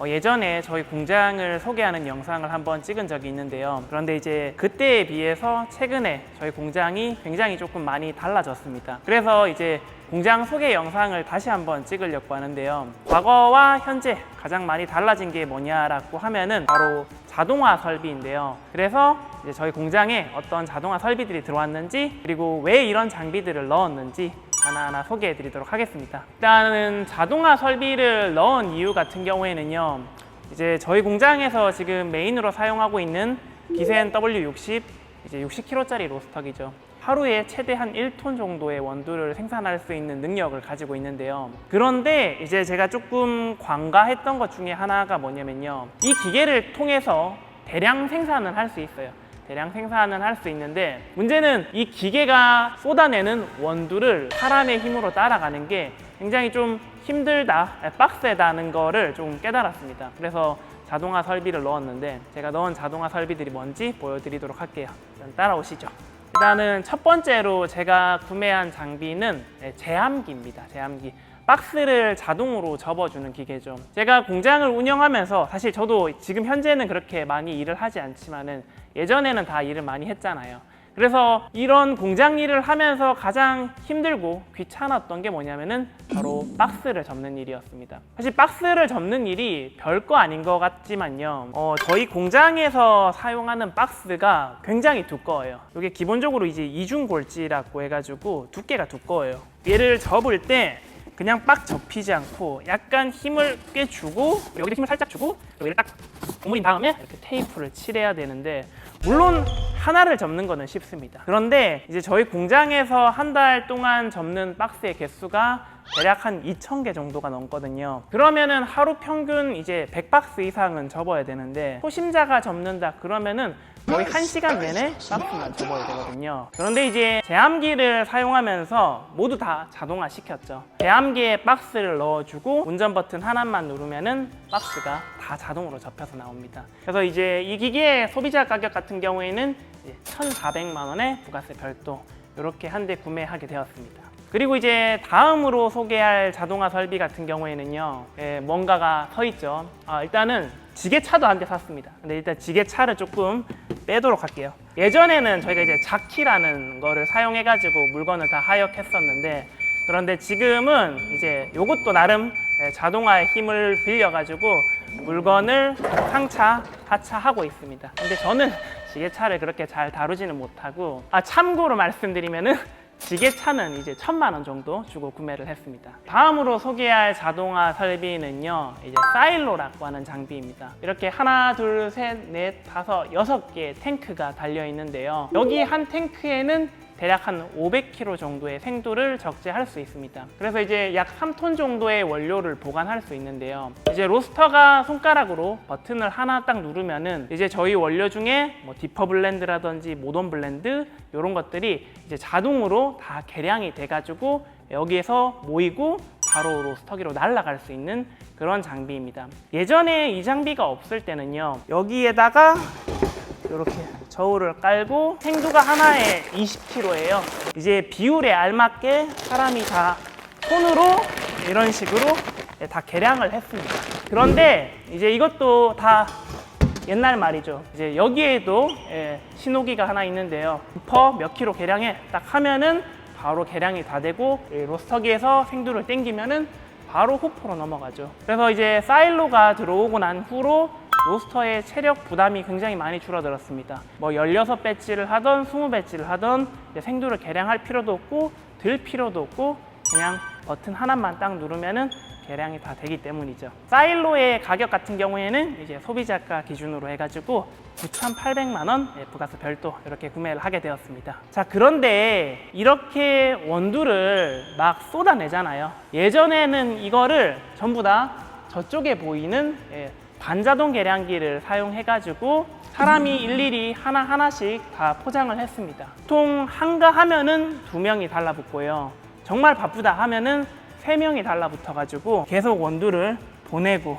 어, 예전에 저희 공장을 소개하는 영상을 한번 찍은 적이 있는데요. 그런데 이제 그때에 비해서 최근에 저희 공장이 굉장히 조금 많이 달라졌습니다. 그래서 이제 공장 소개 영상을 다시 한번 찍으려고 하는데요. 과거와 현재 가장 많이 달라진 게 뭐냐라고 하면은 바로 자동화 설비인데요. 그래서 저희 공장에 어떤 자동화 설비들이 들어왔는지 그리고 왜 이런 장비들을 넣었는지 하나하나 소개해 드리도록 하겠습니다. 일단은 자동화 설비를 넣은 이유 같은 경우에는요. 이제 저희 공장에서 지금 메인으로 사용하고 있는 기센 W60 이제 60kg짜리 로스터기죠. 하루에 최대 한 1톤 정도의 원두를 생산할 수 있는 능력을 가지고 있는데요. 그런데 이제 제가 조금 관가했던 것 중에 하나가 뭐냐면요. 이 기계를 통해서 대량 생산을 할 수 있어요. 대량 생산은 할수 있는데 문제는 이 기계가 쏟아내는 원두를 사람의 힘으로 따라가는 게 굉장히 좀 힘들다, 빡세다는 거를 좀 깨달았습니다. 그래서 자동화 설비를 넣었는데 제가 넣은 자동화 설비들이 뭔지 보여드리도록 할게요. 일단 따라오시죠. 일단은 첫 번째로 제가 구매한 장비는 네, 제함기입니다. 제함기. 박스를 자동으로 접어주는 기계죠. 제가 공장을 운영하면서 사실 저도 지금 현재는 그렇게 많이 일을 하지 않지만은 예전에는 다 일을 많이 했잖아요. 그래서 이런 공장 일을 하면서 가장 힘들고 귀찮았던 게 뭐냐면은 바로 박스를 접는 일이었습니다. 사실 박스를 접는 일이 별거 아닌 것 같지만요. 어, 저희 공장에서 사용하는 박스가 굉장히 두꺼워요. 이게 기본적으로 이제 이중골지라고 해가지고 두께가 두꺼워요. 얘를 접을 때 그냥 빡 접히지 않고 약간 힘을 꽤 주고 여기도 힘을 살짝 주고 얘를 딱 고무린 다음에 이렇게 테이프를 칠해야 되는데 물론 하나를 접는 거는 쉽습니다. 그런데 이제 저희 공장에서 한 달 동안 접는 박스의 개수가 대략 한 2,000개 정도가 넘거든요. 그러면은 하루 평균 이제 100박스 이상은 접어야 되는데 초심자가 접는다 그러면은 거의 1시간 내내 박스만 접어야 되거든요. 그런데 이제 제함기를 사용하면서 모두 다 자동화 시켰죠. 제함기에 박스를 넣어주고 운전 버튼 하나만 누르면은 박스가 다 자동으로 접혀서 나옵니다. 그래서 이제 이 기계의 소비자 가격 같은 경우에는 1,400만 원에 부가세 별도 이렇게 한 대 구매하게 되었습니다. 그리고 이제 다음으로 소개할 자동화 설비 같은 경우에는요, 예, 뭔가가 서 있죠. 아, 일단은 지게차도 한 대 샀습니다. 근데 일단 지게차를 조금 빼도록 할게요. 예전에는 저희가 이제 자키라는 거를 사용해 가지고 물건을 다 하역했었는데, 그런데 지금은 이제 이것도 나름 예, 자동화의 힘을 빌려가지고 물건을 상차, 하차하고 있습니다. 근데 저는 지게차를 그렇게 잘 다루지는 못하고, 아, 참고로 말씀드리면은 지게차는 이제 천만 원 정도 주고 구매를 했습니다. 다음으로 소개할 자동화 설비는요, 이제 사일로라고 하는 장비입니다. 이렇게 하나, 둘, 셋, 넷, 다섯, 여섯 개의 탱크가 달려 있는데요. 여기 한 탱크에는 대략 한 500kg 정도의 생두를 적재할 수 있습니다. 그래서 이제 약 3톤 정도의 원료를 보관할 수 있는데요. 이제 로스터가 손가락으로 버튼을 하나 딱 누르면은 이제 저희 원료 중에 뭐 디퍼 블렌드라든지 모던 블렌드 이런 것들이 이제 자동으로 다 계량이 돼가지고 여기에서 모이고 바로 로스터기로 날아갈 수 있는 그런 장비입니다. 예전에 이 장비가 없을 때는요. 여기에다가 이렇게 저울을 깔고 생두가 하나에 20kg예요. 이제 비율에 알맞게 사람이 다 손으로 이런 식으로 다 계량을 했습니다. 그런데 이제 이것도 다 옛날 말이죠. 이제 여기에도 예, 신호기가 하나 있는데요. 퍼몇 킬로 계량해 딱 하면은 바로 계량이 다 되고 이 로스터기에서 생두를 땡기면은 바로 호포로 넘어가죠. 그래서 이제 사일로가 들어오고 난 후로 로스터의 체력 부담이 굉장히 많이 줄어들었습니다. 뭐 16배지를 하던 20배지를 하던 이제 생두를 계량할 필요도 없고 들 필요도 없고 그냥 버튼 하나만 딱 누르면은 계량이 다 되기 때문이죠. 사일로의 가격 같은 경우에는 이제 소비자가 기준으로 해가지고 9,800만 원 예, 부가세 별도 이렇게 구매를 하게 되었습니다. 자 그런데 이렇게 원두를 막 쏟아내잖아요. 예전에는 이거를 전부 다 저쪽에 보이는 예, 반자동 계량기를 사용해가지고 사람이 일일이 하나 하나씩 다 포장을 했습니다. 보통 한가 하면은 두 명이 달라붙고요. 정말 바쁘다 하면은 세 명이 달라붙어가지고 계속 원두를 보내고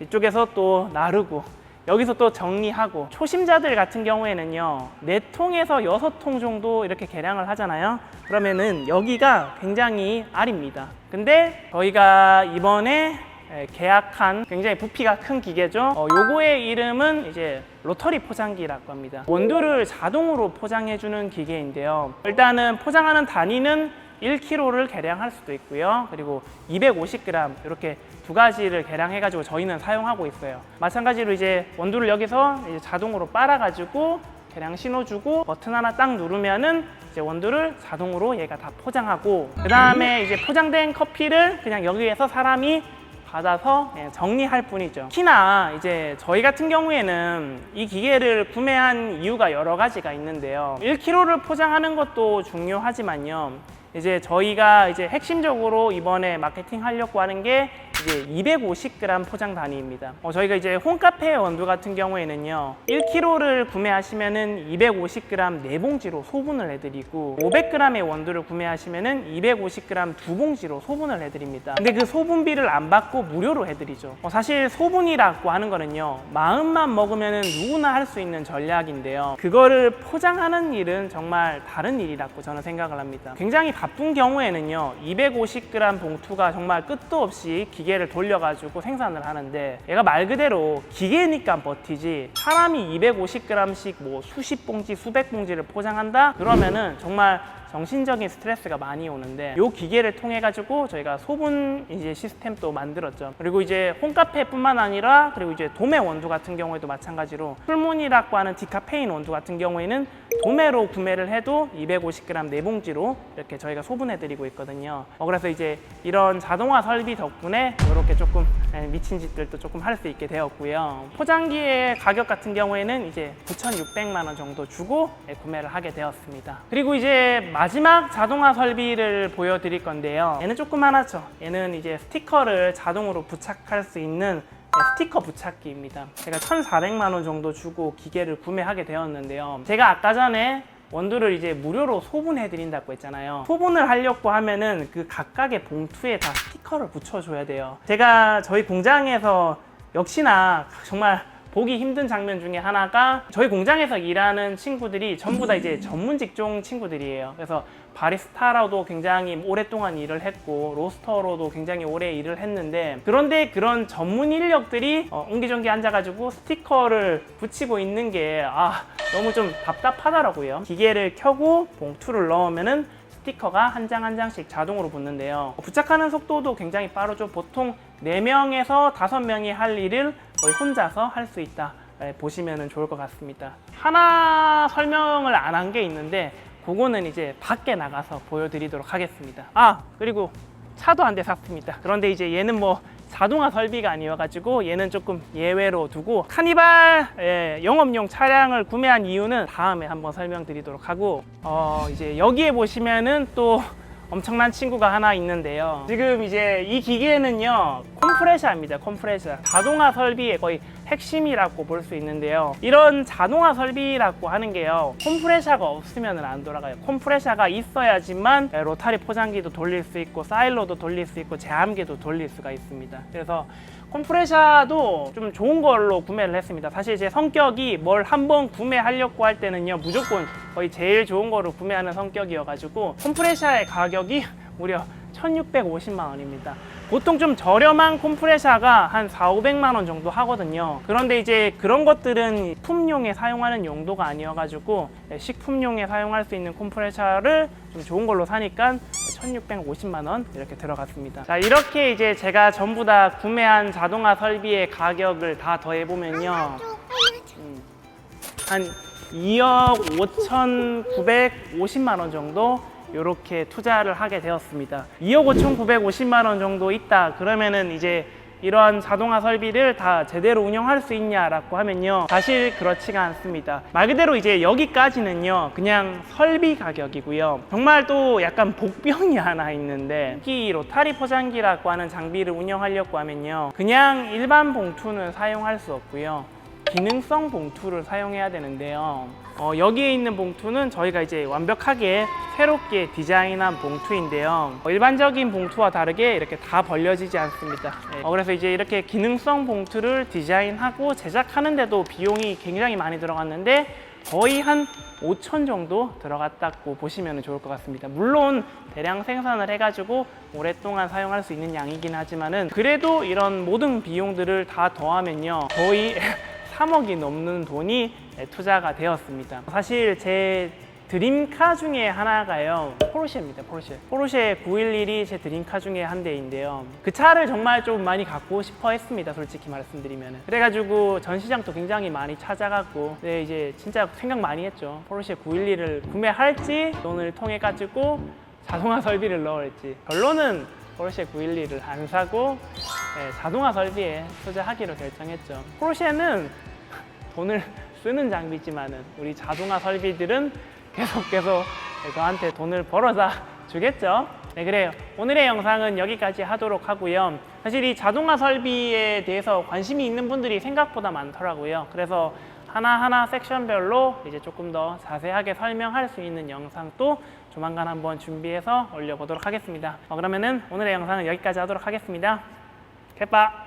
이쪽에서 또 나르고 여기서 또 정리하고 초심자들 같은 경우에는요 네 통에서 여섯 통 정도 이렇게 계량을 하잖아요 그러면은 여기가 굉장히 알입니다 근데 저희가 이번에 예, 계약한 굉장히 부피가 큰 기계죠. 어, 요거의 이름은 이제 로터리 포장기라고 합니다. 원두를 자동으로 포장해 주는 기계인데요. 일단은 포장하는 단위는 1kg를 계량할 수도 있고요. 그리고 250g 이렇게 두 가지를 계량해 가지고 저희는 사용하고 있어요. 마찬가지로 이제 원두를 여기서 이제 자동으로 빨아 가지고 계량 신호 주고 버튼 하나 딱 누르면은 이제 원두를 자동으로 얘가 다 포장하고 그 다음에 이제 포장된 커피를 그냥 여기에서 사람이 받아서 예, 정리할 뿐이죠. 특히나 이제 저희 같은 경우에는 이 기계를 구매한 이유가 여러 가지가 있는데요. 1kg를 포장하는 것도 중요하지만요. 이제 저희가 이제 핵심적으로 이번에 마케팅 하려고 하는 게 이제 250g 포장 단위입니다. 어, 저희가 이제 홈카페 원두 같은 경우에는요, 1kg를 구매하시면은 250g 네 봉지로 소분을 해드리고, 500g의 원두를 구매하시면은 250g 두 봉지로 소분을 해드립니다. 근데 그 소분비를 안 받고 무료로 해드리죠. 어, 사실 소분이라고 하는 거는요, 마음만 먹으면은 누구나 할 수 있는 전략인데요. 그거를 포장하는 일은 정말 다른 일이라고 저는 생각을 합니다. 굉장히 바쁜 경우에는요, 250g 봉투가 정말 끝도 없이 기계 를 돌려가지고 생산을 하는데 얘가 말 그대로 기계니까 버티지 사람이 250g씩 뭐 수십 봉지, 수백 봉지를 포장한다? 그러면은 정말 정신적인 스트레스가 많이 오는데 이 기계를 통해 가지고 저희가 소분 이제 시스템도 만들었죠. 그리고 이제 홈카페뿐만 아니라 그리고 이제 도매 원두 같은 경우에도 마찬가지로 풀문이라고 하는 디카페인 원두 같은 경우에는 도매로 구매를 해도 250g 네 봉지로 이렇게 저희가 소분해 드리고 있거든요. 어, 그래서 이제 이런 자동화 설비 덕분에 이렇게 조금 예, 미친 짓들도 조금 할 수 있게 되었고요. 포장기의 가격 같은 경우에는 이제 9,600만 원 정도 주고 예, 구매를 하게 되었습니다. 그리고 이제 마지막 자동화 설비를 보여드릴 건데요. 얘는 조그만하죠. 얘는 이제 스티커를 자동으로 부착할 수 있는 네, 스티커 부착기입니다. 제가 1,400만 원 정도 주고 기계를 구매하게 되었는데요. 제가 아까 전에 원두를 이제 무료로 소분해 드린다고 했잖아요. 소분을 하려고 하면은 그 각각의 봉투에 다 스티커를 붙여줘야 돼요. 제가 저희 공장에서 역시나 정말 보기 힘든 장면 중에 하나가 저희 공장에서 일하는 친구들이 전부 다 이제 전문 직종 친구들이에요. 그래서 바리스타로도 굉장히 오랫동안 일을 했고 로스터로도 굉장히 오래 일을 했는데 그런데 그런 전문 인력들이 어, 옹기종기 앉아가지고 스티커를 붙이고 있는 게 아, 너무 좀 답답하더라고요. 기계를 켜고 봉투를 넣으면은 스티커가 한 장 한 장씩 자동으로 붙는데요. 부착하는 속도도 굉장히 빠르죠. 보통 4명에서 5명이 할 일을 거의 혼자서 할 수 있다. 네, 보시면 좋을 것 같습니다. 하나 설명을 안 한 게 있는데 그거는 이제 밖에 나가서 보여드리도록 하겠습니다. 아 그리고 차도 한 대 샀습니다. 그런데 이제 얘는 뭐 자동화 설비가 아니어가지고 얘는 조금 예외로 두고 카니발 예, 영업용 차량을 구매한 이유는 다음에 한번 설명드리도록 하고 어 이제 여기에 보시면은 또 엄청난 친구가 하나 있는데요. 지금 이제 이 기계는요 컴프레셔입니다. 컴프레셔 자동화 설비의 거의 핵심이라고 볼 수 있는데요. 이런 자동화 설비라고 하는 게요. 컴프레셔가 없으면 안 돌아가요. 컴프레셔가 있어야지만 로타리 포장기도 돌릴 수 있고 사일로도 돌릴 수 있고 제암기도 돌릴 수가 있습니다. 그래서 컴프레셔도 좀 좋은 걸로 구매를 했습니다. 사실 제 성격이 뭘 한번 구매하려고 할 때는요 무조건 거의 제일 좋은 거를 구매하는 성격이어가지고 컴프레셔의 가격이 무려 1650만 원입니다. 보통 좀 저렴한 컴프레셔가 한 4, 500만 원 정도 하거든요. 그런데 이제 그런 것들은 품용에 사용하는 용도가 아니어가지고 식품용에 사용할 수 있는 컴프레셔를 좀 좋은 걸로 사니까 1650만 원 이렇게 들어갔습니다. 자, 이렇게 이제 제가 전부 다 구매한 자동화 설비의 가격을 다 더해보면요. 음, 한 2억 5,950만 원 정도 이렇게 투자를 하게 되었습니다. 2억 5,950만 원 정도 있다. 그러면은 이제 이러한 자동화 설비를 다 제대로 운영할 수 있냐라고 하면요. 사실 그렇지가 않습니다. 말 그대로 이제 여기까지는요. 그냥 설비 가격이고요. 정말 또 약간 복병이 하나 있는데 특히 로타리 포장기라고 하는 장비를 운영하려고 하면요. 그냥 일반 봉투는 사용할 수 없고요. 기능성 봉투를 사용해야 되는데요. 어, 여기에 있는 봉투는 저희가 이제 완벽하게 새롭게 디자인한 봉투인데요. 어, 일반적인 봉투와 다르게 이렇게 다 벌려지지 않습니다. 네. 어, 그래서 이제 이렇게 기능성 봉투를 디자인하고 제작하는데도 비용이 굉장히 많이 들어갔는데 거의 한 5천 정도 들어갔다고 보시면 좋을 것 같습니다. 물론 대량 생산을 해가지고 오랫동안 사용할 수 있는 양이긴 하지만은 그래도 이런 모든 비용들을 다 더하면요 거의 3억이 넘는 돈이 투자가 되었습니다. 사실 제 드림카 중에 하나가요. 포르쉐입니다 포르쉐. 포르쉐 911이 제 드림카 중에 한 대인데요. 그 차를 정말 좀 많이 갖고 싶어 했습니다 솔직히 말씀드리면 그래가지고 전시장도 굉장히 많이 찾아갔고 네 이제 진짜 생각 많이 했죠. 포르쉐 911을 구매할지 돈을 통해 가지고 자동화 설비를 넣을지. 결론은 포르쉐 911을 안 사고 네, 자동화 설비에 투자하기로 결정했죠. 포르쉐는 돈을 쓰는 장비지만은 우리 자동화 설비들은 계속 계속 저한테 돈을 벌어다 주겠죠. 네 그래요. 오늘의 영상은 여기까지 하도록 하고요. 사실 이 자동화 설비에 대해서 관심이 있는 분들이 생각보다 많더라고요. 그래서 하나하나 섹션별로 이제 조금 더 자세하게 설명할 수 있는 영상도 조만간 한번 준비해서 올려보도록 하겠습니다. 어, 그러면은 오늘의 영상은 여기까지 하도록 하겠습니다. 개빠!